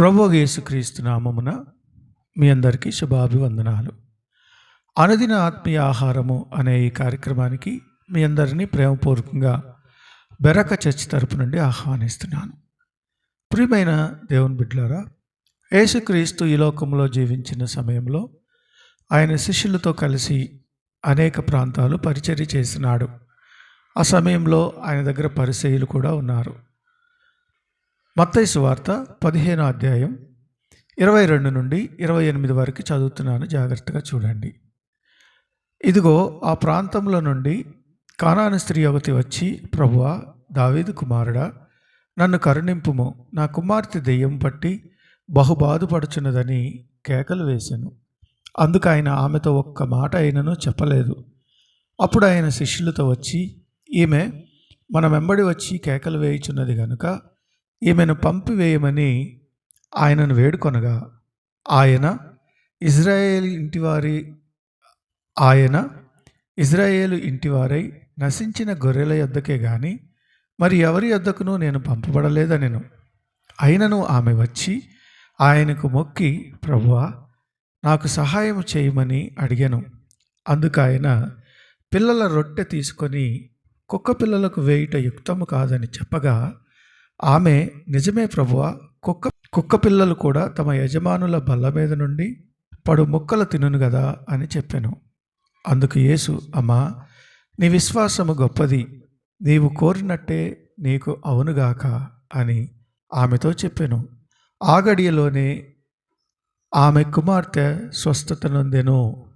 ప్రభు యేసుక్రీస్తు నామమున మీ అందరికీ శుభాభివందనాలు. అనుదిన ఆత్మీయ ఆహారము అనే ఈ కార్యక్రమానికి మీ అందరినీ ప్రేమపూర్వకంగా బెరక చర్చ్ తరపు నుండి ఆహ్వానిస్తున్నాను. ప్రియమైన దేవుని బిడ్డలారా యేసుక్రీస్తు ఈ లోకంలో జీవించిన సమయంలో ఆయన శిష్యులతో కలిసి అనేక ప్రాంతాలు పరిచర్య చేసినాడు. ఆ సమయంలో ఆయన దగ్గర పరిచయులు కూడా ఉన్నారు. మత్తైసు వార్త పదిహేనో అధ్యాయం ఇరవై రెండు నుండి ఇరవై ఎనిమిది వరకు చదువుతున్నాను. జాగ్రత్తగా చూడండి. ఇదిగో ఆ ప్రాంతంలో నుండి కానాను స్త్రీ ఒకటి వచ్చి ప్రభువా దావీదు కుమారుడా నన్ను కరుణింపుము. నా కుమార్తె దెయ్యం పట్టి బహు బాధపడుచున్నదని కేకలు వేశాను అందుకు ఆయన ఆమెతో ఒక్క మాట అయినను చెప్పలేదు. అప్పుడు ఆయన శిష్యులతో వచ్చి ఈమె మన వెంబడి వచ్చి కేకలు వేయుచున్నది కనుక ఈమెను పంపివేయమని ఆయనను వేడుకొనగా ఆయన ఇజ్రాయేల్ ఇంటివారి ఆయన ఇజ్రాయేలు ఇంటివారై నశించిన గొర్రెల యొద్దకే గాని మరి ఎవరి యొద్దకును నేను పంపబడలేదనెను. అయినను ఆమె వచ్చి ఆయనకు మొక్కి ప్రభువా నాకు సహాయం చేయమని అడిగాను. అందుకు ఆయన పిల్లల రొట్టె తీసుకొని కుక్క పిల్లలకు వేయుట యుక్తము కాదని చెప్పగా ఆమె నిజమే ప్రభువ కుక్క కుక్క పిల్లలు కూడా తమ యజమానుల బల్ల మీద నుండి పడు ముక్కలు తినును కదా అని చెప్పాను. అందుకు యేసు అమ్మా నీ విశ్వాసము గొప్పది. నీవు కోరినట్టే నీకు అవునుగాక అని ఆమెతో చెప్పాను. ఆ గడియలోనే ఆమె కుమార్తె స్వస్థత నొందెను.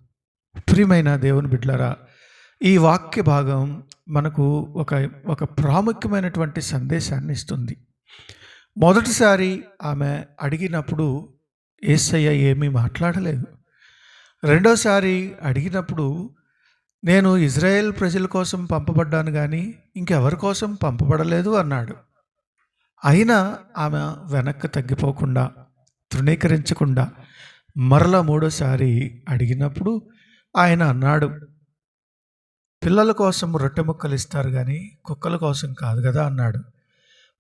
ప్రియమైన దేవుని బిడ్లరా ఈ వాక్య భాగం మనకు ఒక ఒక ప్రాముఖ్యమైనటువంటి సందేశాన్ని ఇస్తుంది. మొదటిసారి ఆమె అడిగినప్పుడు ఏసయ్య ఏమీ మాట్లాడలేదు. రెండోసారి అడిగినప్పుడు నేను ఇజ్రాయెల్ ప్రజల కోసం పంపబడ్డాను కానీ ఇంకెవరి కోసం పంపబడలేదు? అన్నాడు. అయినా ఆమె వెనక్కి తగ్గిపోకుండా తృణీకరించకుండా మరల మూడోసారి అడిగినప్పుడు ఆయన అన్నాడు పిల్లల కోసం రొట్టె ముక్కలు ఇస్తారు కానీ కుక్కల కోసం కాదు కదా అన్నాడు.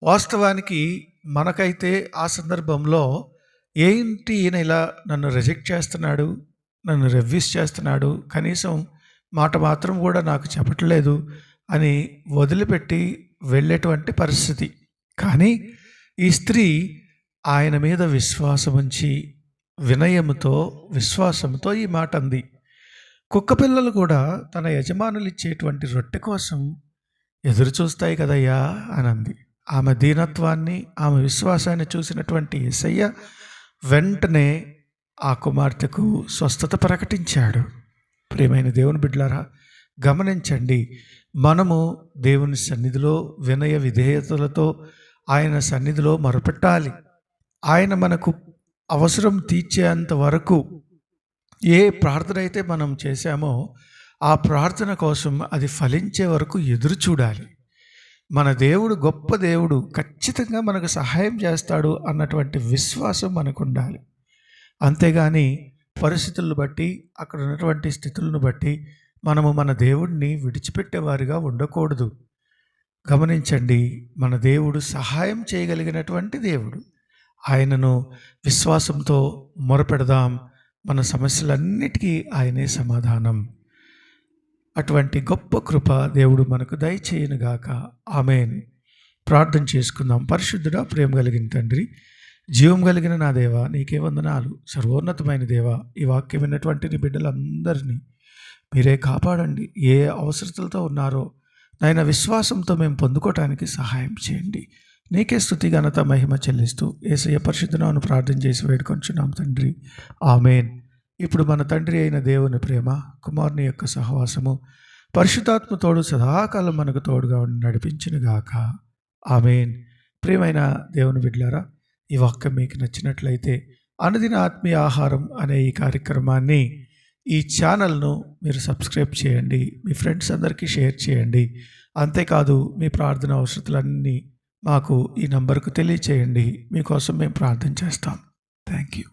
వాస్తవానికి మనకైతే ఆ సందర్భంలో ఏంటి ఈయన ఇలా నన్ను రిజెక్ట్ చేస్తున్నాడు నన్ను రెవ్యూస్ చేస్తున్నాడు కనీసం మాట మాత్రం కూడా నాకు చెప్పట్లేదు అని వదిలిపెట్టి వెళ్ళేటువంటి పరిస్థితి. కానీ ఈ స్త్రీ ఆయన మీద విశ్వాసం ఉంచి వినయముతో విశ్వాసంతో ఈ మాట అంది కుక్క పిల్లలు కూడా తన యజమానులు ఇచ్చేటువంటి రొట్టె కోసం ఎదురు చూస్తాయి కదయ్యా అని అంది ఆమె దీనత్వాన్ని ఆమె విశ్వాసాన్ని చూసినటువంటి ఎసయ్య వెంటనే ఆ కుమార్తెకు స్వస్థత ప్రకటించాడు. ప్రియమైన దేవుని బిడ్డలారా గమనించండి మనము దేవుని సన్నిధిలో వినయ విధేయతలతో ఆయన సన్నిధిలో మొరపెట్టాలి. ఆయన మనకు అవసరం తీర్చేంత వరకు ఏ ప్రార్థన అయితే మనం చేశామో ఆ ప్రార్థన కోసం అది ఫలించే వరకు ఎదురు చూడాలి. మన దేవుడు గొప్ప దేవుడు ఖచ్చితంగా మనకు సహాయం చేస్తాడు అన్నటువంటి విశ్వాసం మనకు ఉండాలి అంతేగాని పరిస్థితులను బట్టి అక్కడ ఉన్నటువంటి స్థితులను బట్టి మనము మన దేవుడిని విడిచిపెట్టేవారిగా ఉండకూడదు. గమనించండి మన దేవుడు సహాయం చేయగలిగినటువంటి దేవుడు. ఆయనను విశ్వాసంతో మొరపెడదాం. మన సమస్యలన్నిటికీ ఆయనే సమాధానం. అటువంటి గొప్ప కృప దేవుడు మనకు దయచేయనుగాక ఆమెన్. ప్రార్థన చేసుకుందాం. పరిశుద్ధుడా ప్రేమ కలిగిన తండ్రి జీవం కలిగిన నా దేవ నీకే వందనాలు. సర్వోన్నతమైన దేవ ఈ వాక్యం విన్నటువంటి నీ బిడ్డలందరినీ మీరే కాపాడండి. ఏ అవసరతలతో ఉన్నారో నాయన విశ్వాసంతో మేము పొందుకోవటానికి సహాయం చేయండి. నీకే స్థుతి ఘనత మహిమ చెల్లిస్తూ ఏసయ్య పరిశుద్ధనాను ప్రార్థన చేసి వేడుకొంచున్నాం తండ్రి. ఆమెన్. ఇప్పుడు మన తండ్రి అయిన దేవుని ప్రేమ కుమారుని యొక్క సహవాసము పరిశుద్ధాత్మ తోడు సదాకాలం మనకు తోడుగా ఉండి నడిపించిన గాక. ఆమెన్. ప్రియమైన దేవుని బిడ్లారా ఈ వాక్యం మీకు నచ్చినట్లయితే అనుదిన ఆత్మీయ ఆహారం అనే ఈ కార్యక్రమాన్ని ఈ ఛానల్ను మీరు సబ్స్క్రైబ్ చేయండి మీ ఫ్రెండ్స్ అందరికీ షేర్ చేయండి. అంతేకాదు మీ ప్రార్థన అవసరతలన్నీ మాకు ఈ నంబర్కు తెలియచేయండి. మీకోసం మేము ప్రార్థన చేస్తాం. Thank you.